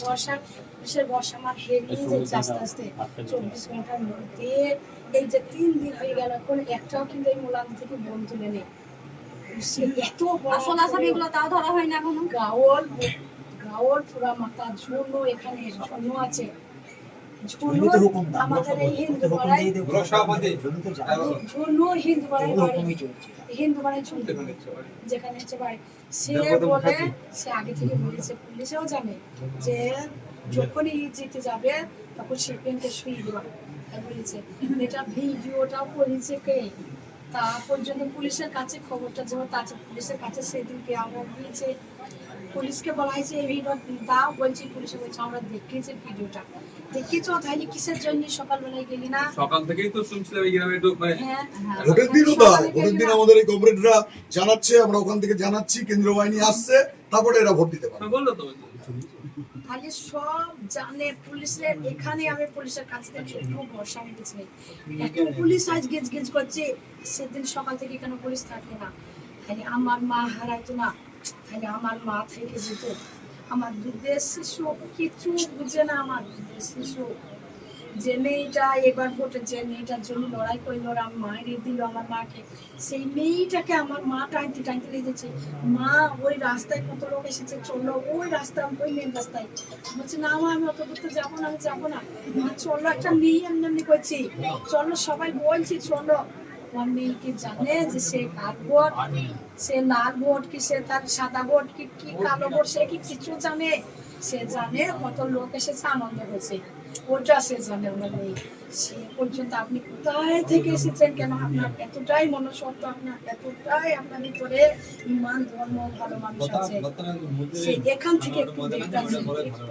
বর্ষা কিসের বর্ষা আমার হেরিয়ে যাচ্ছে আস্তে আস্তে চব্বিশ ঘণ্টার মধ্যে এই যে তিন দিন হয়ে গেল এখন একটাও কিন্তু এই মোলান থেকে বোন তুলে নেই। সে এত বড় আসল তাও ধরা হয় না এখন? গাওয়াল গাওয়াল পুরা মাথা ঝুনো এখানে ঝুনো আছে। ঝুনো আমাদের এই হিন্দু পাড়ায় ঝুনো হিন্দু পাড়ায় বাড়ি হিন্দু পাড়ায় ঝুনো যেখানে হচ্ছে বাড়ি। সে বলে সে আগে থেকে বলেছে পুলিশেও জানে যে যখনই জিতে যাবে তখন শিল্পীকে শুয়ে দেওয়া বলেছে এটা ভিডিওটাও করেছে কে? তা পর্যন্ত পুলিশের কাছে খবরটা যখন আছে পুলিশের কাছে সেদিনকে আমরা দিয়েছে পুলিশকে বলা হয়েছে এই ভিডিও দাও বলছি পুলিশে বলছে আমরা দেখিয়েছি ভিডিওটা। দেখিয়েছ তাহলে কিসের জন্য? সকালবেলায় গেলি না? সকাল থেকেই তো শুনছিলাম এই গ্রামে মানে হ্যাঁ। ভোটের দিনও তাই ভোটের দিন আমাদের এই কমরেডরা জানাচ্ছে আমরা ওখান থেকে জানাচ্ছি কেন্দ্রীয় বাহিনী আসছে তারপরে এরা ভোট দিতে পারে বলল তো? তাহলে সব জানে, পুলিশের, এখানে আমি পুলিশের কাছ থেকে একটু ভরসা আমি এত পুলিশ আজ গেজ গেজ করছে, সেদিন সকাল থেকে কেন পুলিশ থাকে না? খালি আমার মা হারাইতো না খালি আমার মা থেকে যেত। আমার দুধের শিশু, কিছু বুঝে না আমার দুধের শিশু। যে মেয়েটা এবার ভোটে, যে মেয়েটার জন্য লড়াই করল দিল আমার মাকে। সেই মেয়েটাকে আমার মা টাইতে টাইতে মা ওই রাস্তায় কত লোক এসেছে চলল ওই রাস্তা ওই মেন রাস্তায়। বলছে, না মা, আমি অত দূর তো যাব না, আমি যাব না। চলো, একটা মেয়ে এমনি এমনি করছি। সবাই বলছি, চলো। আমার মেয়েকে জানে যে সে কার ভোট সে লাল ভোট কি, সে তার সাদা ভোট কি কি কালো ভোট সে কি কিছু জানে? সে জানে কত লোক এসেছে আনন্দ হয়েছে ওটা সে জানে সে পর্যন্ত আপনি কোথায় থেকে এসেছেন? কেন আপনার এতটাই মনসত্ব আপনার এতটাই আপনার ভিতরে ইমান ধর্ম ভালো মানুষ আছে। সে এখান থেকে একটু দেখতে একটু